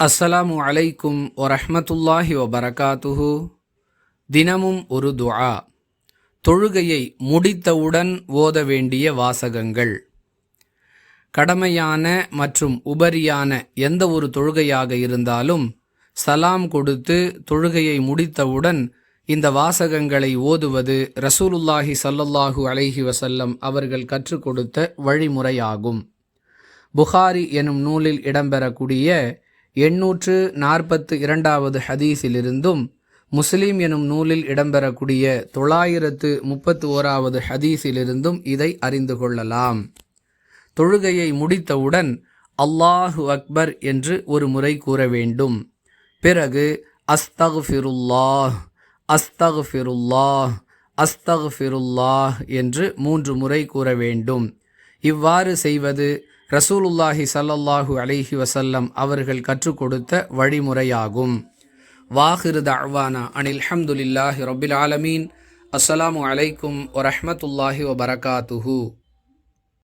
அஸ்ஸலாமு அலைக்கும் வரஹ்மத்துல்லாஹி வபரகாத்துஹு. தினமும் ஒரு துஆ. தொழுகையை முடித்தவுடன் ஓத வேண்டிய வாசகங்கள். கடமையான மற்றும் உபரியான எந்த ஒரு தொழுகையாக இருந்தாலும் சலாம் கொடுத்து தொழுகையை முடித்தவுடன் இந்த வாசகங்களை ஓதுவது ரசூலுல்லாஹி சல்லல்லாஹு அலைஹி வசல்லம் அவர்கள் கற்றுக் கொடுத்த வழிமுறையாகும். புகாரி எனும் நூலில் இடம்பெறக்கூடிய எண்ணூற்று நாற்பத்து இரண்டாவது ஹதீஸிலிருந்தும் முஸ்லீம் எனும் நூலில் இடம்பெறக்கூடிய தொள்ளாயிரத்து முப்பத்து ஓராவது ஹதீஸிலிருந்தும் இதை அறிந்து கொள்ளலாம். தொழுகையை முடித்தவுடன் அல்லாஹு அக்பர் என்று ஒரு முறை கூற வேண்டும். பிறகு அஸ்தகுஃபிருல்லாஹ் அஸ்தகுஃபிருல்லாஹ் அஸ்தகுஃபிருல்லாஹ் என்று மூன்று முறை கூற வேண்டும். இவ்வாறு செய்வது ரசூலுல்லாஹி சல்லல்லாஹு அலைஹி வசல்லம் அவர்கள் கற்றுக் கொடுத்த வழிமுறையாகும். வாஹிரு தஅவானா அனில் ஹம்துலில்லாஹி ரொபில் ஆலமீன். அஸ்ஸலாமு அலைக்கும் வரஹ்மத்துல்லாஹி வபரகாத்துஹூ.